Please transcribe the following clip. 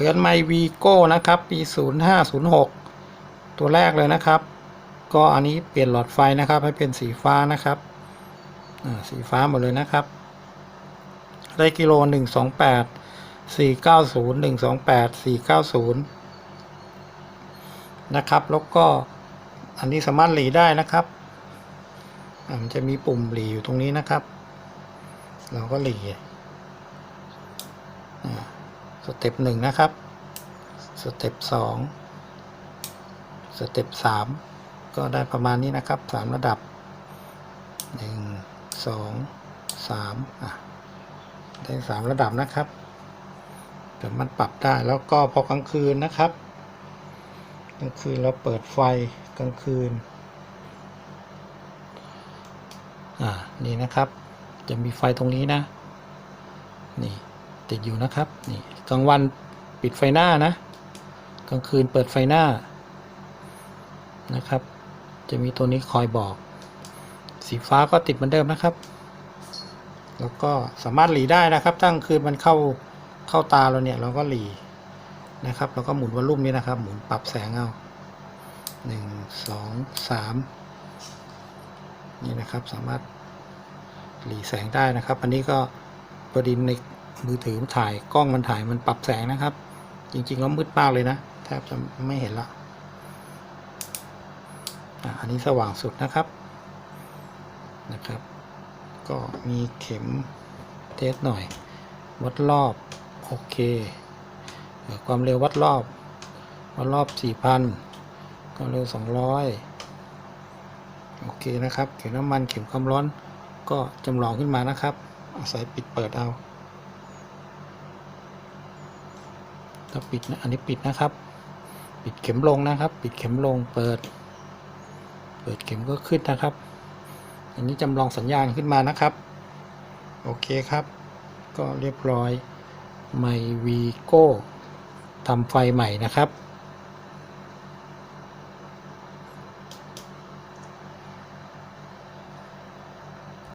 เรือนไมวีโก้นะครับ ปี 0506 ตัวแรกเลยนะครับ ก็อันนี้เปลี่ยนหลอดไฟนะครับ ให้เป็นสีฟ้านะครับสีฟ้าหมดเลยนะครับ ได้กิโล 128 490 128 490 นะครับ แล้วก็อันนี้สามารถหลีได้นะครับมันจะมีปุ่มหลีอยู่ตรงนี้นะครับ เราก็หลี่ เต็ปหนึ่งนะครับ สเต็ปสองสเต็ปสามก็ได้ประมาณนี้นะครับสามระดับหนึ่งสองสามอะได้สามระดับนะครับแต่มันปรับได้แล้วก็พอกลางคืนนะครับกลางคืนเราเปิดไฟกลางคืนอ่านี่นะครับ จะมีไฟตรงนี้นะ นี่ติดอยู่นะครับ นี่ กลางวันปิดไฟหน้านะ กลางคืนเปิดไฟหน้านะครับ จะมีตัวนี้คอยบอก สีฟ้าก็ติดเหมือนเดิมนะครับ แล้วก็สามารถหลีได้นะครับตั้งคืนมันเข้าเข้าตาเราเนี่ยเราก็หลีนะครับแล้วก็หมุนวอลลุ่มนี้นะครับ หมุนปรับแสงเอาหนึ่งสองสามนี่นะครับสามารถหลีแสงได้นะครับ อันนี้ก็พอดีใน มือถือมันถ่ายกล้องมันถ่ายมันปรับแสงนะครับ จริงๆแล้วมืดมากเลยนะแทบจะไม่เห็นละอะอันนี้สว่างสุดนะครับนะครับ ก็มีเข็มเทสหน่อย วัดรอบโอเค ความเร็ววัดรอบ วัดรอบ 4,000 ความเร็ว 200 โอเคนะครับ เข็มน้ำมันเข็มความร้อนก็จำลองขึ้นมานะครับ อาศัยปิดเปิดเอา ถ้าปิดนะอันนี้ปิดนะครับ ปิดเข็มลงนะครับ ปิดเข็มลงเปิด เปิดเข็มก็ขึ้นนะครับ อันนี้จำลองสัญญาณขึ้นมานะครับ โอเคครับ ก็เรียบร้อยไมวีโก้ทำไฟใหม่นะครับ